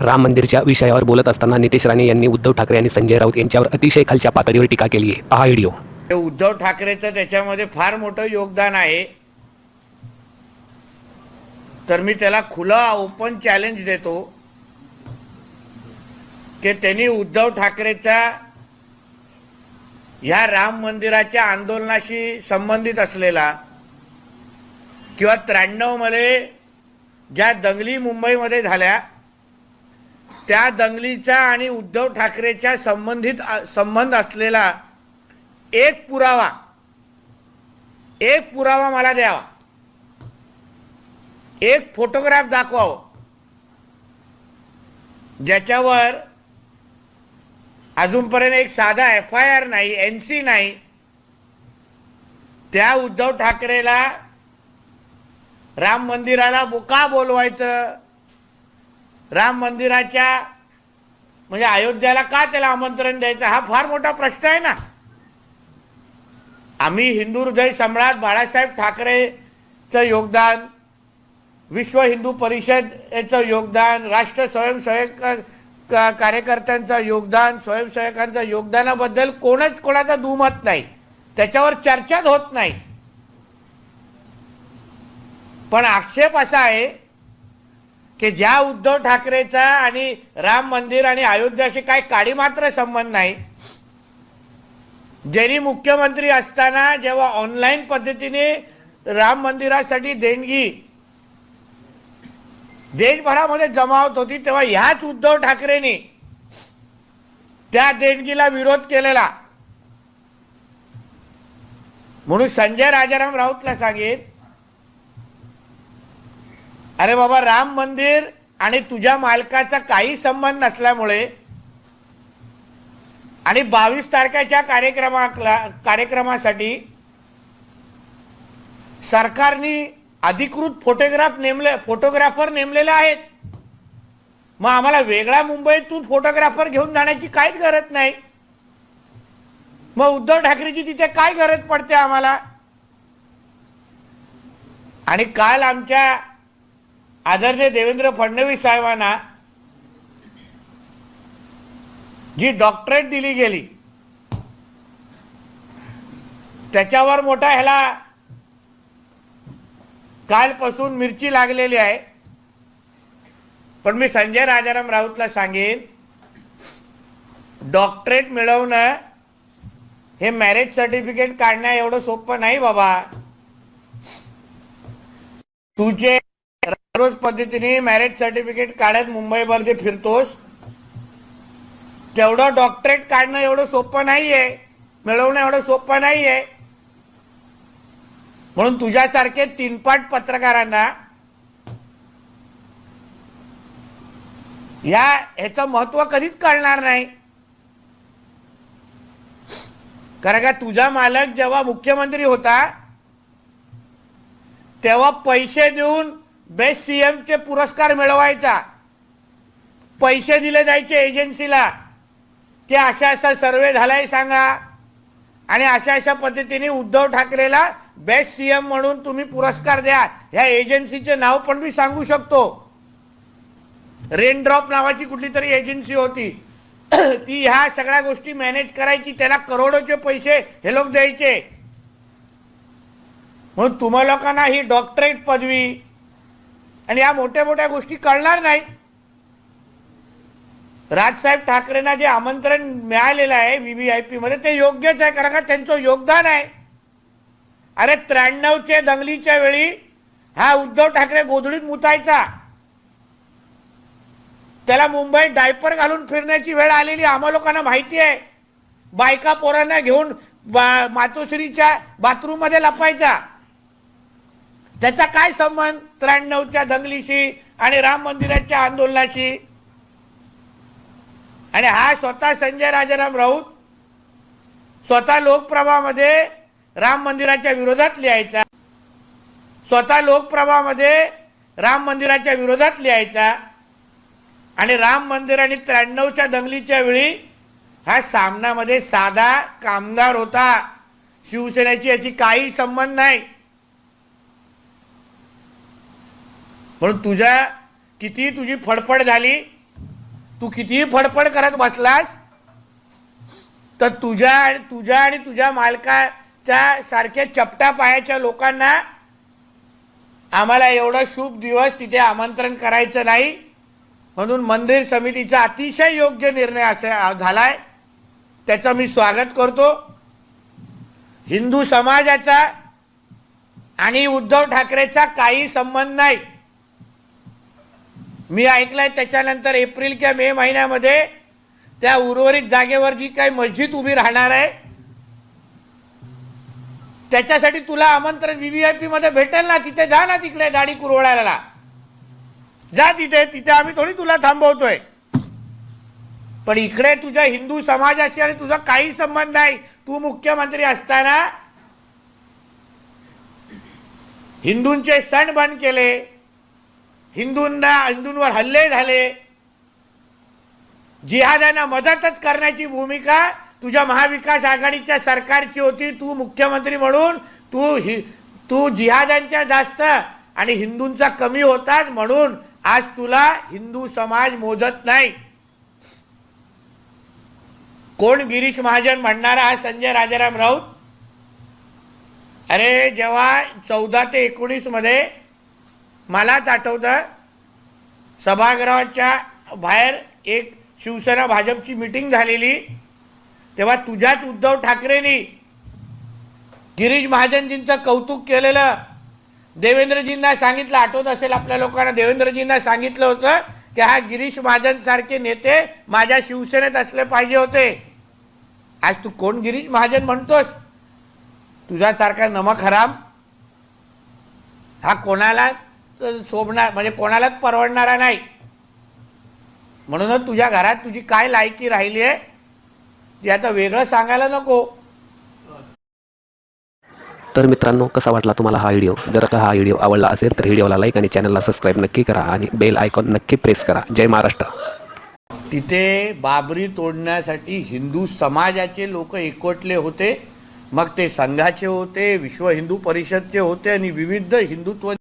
राम मंदिरच्या विषयावर बोलत असताना नितेश राणे यांनी उद्धव ठाकरे आणि संजय राऊत यांच्यावर अतिशय खालच्या पातळीवर टीका केली आहे. पहा व्हिडिओ. ते उद्धव ठाकरेचं त्याच्यामध्ये फार मोठं योगदान आहे. तर मी त्याला खुला ओपन चॅलेंज देतो की त्यांनी उद्धव ठाकरेच्या ह्या राम मंदिराच्या आंदोलनाशी संबंधित असलेला किंवा त्र्याण्णवमध्ये ज्या दंगली मुंबईमध्ये झाल्या त्या दंगलीचा आणि उद्धव ठाकरेच्या संबंधित संबंध असलेला एक पुरावा एक पुरावा मला द्यावा. एक फोटोग्राफ दाखवावं. ज्याच्यावर अजूनपर्यंत एक साधा एफ आय आर नाही एन सी नाही त्या उद्धव ठाकरेला राम मंदिराला का बोलवायचं राम मंदिराच्या म्हणजे अयोध्याला का त्याला आमंत्रण द्यायचं? हा फार मोठा प्रश्न आहे ना. आम्ही हिंदू हृदय सम्राट बाळासाहेब ठाकरेचं योगदान विश्व हिंदू परिषदेचं योगदान राष्ट्र स्वयंसेवक कार्यकर्त्यांचं योगदान स्वयंसेवकांचं योगदानाबद्दल कोणच कोणाचा दुमत नाही. त्याच्यावर चर्चाच होत नाही. पण आक्षेप असा आहे की ज्या उद्धव ठाकरेचा आणि राम मंदिर आणि अयोध्याशी काही काडी मात्र संबंध नाही ज्यांनी मुख्यमंत्री असताना जेव्हा ऑनलाईन पद्धतीने राम मंदिरासाठी देणगी देशभरामध्ये जमावत होती तेव्हा ह्याच उद्धव ठाकरेंनी त्या देणगीला विरोध केलेला. म्हणून संजय राजाराम राऊतला सांगेन अरे बाबा राम मंदिर आणि तुझ्या मालकाचा काही संबंध नसल्यामुळे आणि बावीस तारखेच्या कार्यक्रमाला कार्यक्रमासाठी सरकारने अधिकृत फोटोग्राफ नेमले फोटोग्राफर नेमलेले आहेत. मग आम्हाला वेगळ्या मुंबईतून फोटोग्राफर घेऊन जाण्याची काहीच गरज नाही. मग उद्धव ठाकरेची तिथे काय गरज पडते आम्हाला? आणि काल आमच्या आदरणीय देवेंद्र फडणवीस साहेबांना जी डॉक्टरेट दिली गेली त्याच्यावर मोठा ह्याला कालपासून मिरची लागलेली आहे. पण मी संजय राजाराम राऊतला सांगेन डॉक्टरेट मिळवणं हे मॅरेज सर्टिफिकेट काढणं एवढं सोपं नाही बाबा. तुझे रोज पद्धतीने मॅरेज सर्टिफिकेट काढत मुंबईमध्ये फिरतोस. तेवढं डॉक्टरेट काढणं एवढं सोपं नाहीये. मिळवणं एवढं सोपं नाहीये. म्हणून तुझ्यासारखे तीनपाट पत्रकारांना या ह्याचं महत्त्व कधीच कळणार नाही. कारण का तुझा मालक जेव्हा मुख्यमंत्री होता तेव्हा पैसे देऊन बेस्ट सीएमचे पुरस्कार मिळवायचा. पैसे दिले जायचे एजन्सीला की अशा असा सर्वे झालाय सांगा. आणि अशा अशा पद्धतीने उद्धव ठाकरेला बेस्ट सीएम म्हणून तुम्ही पुरस्कार द्या. ह्या एजन्सीचे नाव पण मी सांगू शकतो. रेनड्रॉप नावाची कुठली तरी एजन्सी होती. ती ह्या सगळ्या गोष्टी मॅनेज करायची. त्याला करोडोचे पैसे हे लोक द्यायचे. म्हणून तुम्हा लोकांना ही डॉक्टरेट पदवी आणि या मोठ्या मोठ्या गोष्टी कळणार नाही. राजसाहेब ठाकरेंना जे आमंत्रण मिळालेलं आहे व्हीव्हीआयपी मध्ये ते योग्यच आहे कारण का त्यांचं योगदान आहे. अरे त्र्याण्णवचे दंगलीच्या वेळी हा उद्धव ठाकरे गोधडीत मुतायचा. त्याला मुंबईत डायपर घालून फिरण्याची वेळ आलेली आम्हा लोकांना माहिती आहे. बायका पोरांना घेऊन बा- मातोश्रीच्या बाथरूममध्ये लपायचा त्याचा काय संबंध? त्र्याण्णवच्या दंगलीशी आणि राम मंदिराच्या आंदोलनाशी. आणि हा स्वतः संजय राजाराम राऊत स्वतः लोकप्रभामध्ये राम मंदिराच्या विरोधात लिहायचा. स्वतः लोकप्रभामध्ये राम मंदिराच्या विरोधात लिहायचा. आणि राम मंदिर आणि त्र्याण्णवच्या दंगलीच्या वेळी हा सामनामध्ये साधा कामगार होता. शिवसेनेची याची काही संबंध नाही. म्हणून तुझ्या किती तुझी फडफड झाली तू कितीही फडफड करत बसलास तर तुझ्या तुझ्या आणि तुझ्या मालकाच्या सारख्या चपटा पायाच्या लोकांना आम्हाला एवढा शुभ दिवस तिथे आमंत्रण करायचं नाही. म्हणून मंदिर समितीचा अतिशय योग्य निर्णय असा झालाय. त्याचं मी स्वागत करतो. हिंदू समाजाचा आणि उद्धव ठाकरेचा काही संबंध नाही. मी ऐकलंय त्याच्यानंतर एप्रिल किंवा मे महिन्यामध्ये त्या उर्वरित जागेवर जी काही मस्जिद उभी राहणार आहे त्याच्यासाठी तुला आमंत्रण व्हीव्हीआयपी मध्ये भेटेल ना? तिथे जा ना तिकडे दाढी कुरवळायला. जा तिथे तिथे आम्ही थोडी तुला थांबवतोय. पण इकडे तुझ्या हिंदू समाजाशी आणि तुझा काही संबंध नाही. तू मुख्यमंत्री असताना हिंदूंचे सण बंद केले. हिंदूंना हिंदूंवर हल्ले झाले. जिहाद्यांना मदतच करण्याची भूमिका तुझ्या महाविकास आघाडीच्या सरकारची होती. तू मुख्यमंत्री म्हणून तू हि तू जिहाद्यांच्या जास्त आणि हिंदूंचा कमी होतात म्हणून आज तुला हिंदू समाज मोजत नाही. कोण गिरीश महाजन म्हणणारा हा संजय राजाराम राऊत? अरे जेव्हा चौदा ते एकोणीसमध्ये मलाच आठवतं सभागृहाच्या बाहेर एक शिवसेना भाजपची मिटिंग झालेली. तेव्हा तुझ्याच उद्धव ठाकरेंनी गिरीश महाजनजींचं कौतुक केलेलं. देवेंद्रजींना सांगितलं आठवत असेल आपल्या लोकांना देवेंद्रजींना सांगितलं होतं की हा गिरीश महाजनसारखे नेते माझ्या शिवसेनेत असले पाहिजे होते. आज तू कोण गिरीश महाजन म्हणतोस? तुझ्यासारखा नमक हराम. हा कोणाला शोभणार म्हणजे कोणालाच परवडणारा नाही. म्हणूनच तुझ्या घरात तुझी काय लायकी राहिली आहे ती आता वेगळं सांगायला नको. तर मित्रांनो कसा वाटला तुम्हाला हा व्हिडिओ? जर का हा व्हिडिओ आवडला असेल तर व्हिडिओला लाईक आणि चॅनलला सबस्क्राईब नक्की करा आणि बेल आयकॉन नक्की प्रेस करा. जय महाराष्ट्र. तिथे बाबरी तोडण्यासाठी हिंदू समाजाचे लोक एकवटले होते. मग ते संघाचे होते विश्व हिंदू परिषदचे होते आणि विविध हिंदुत्व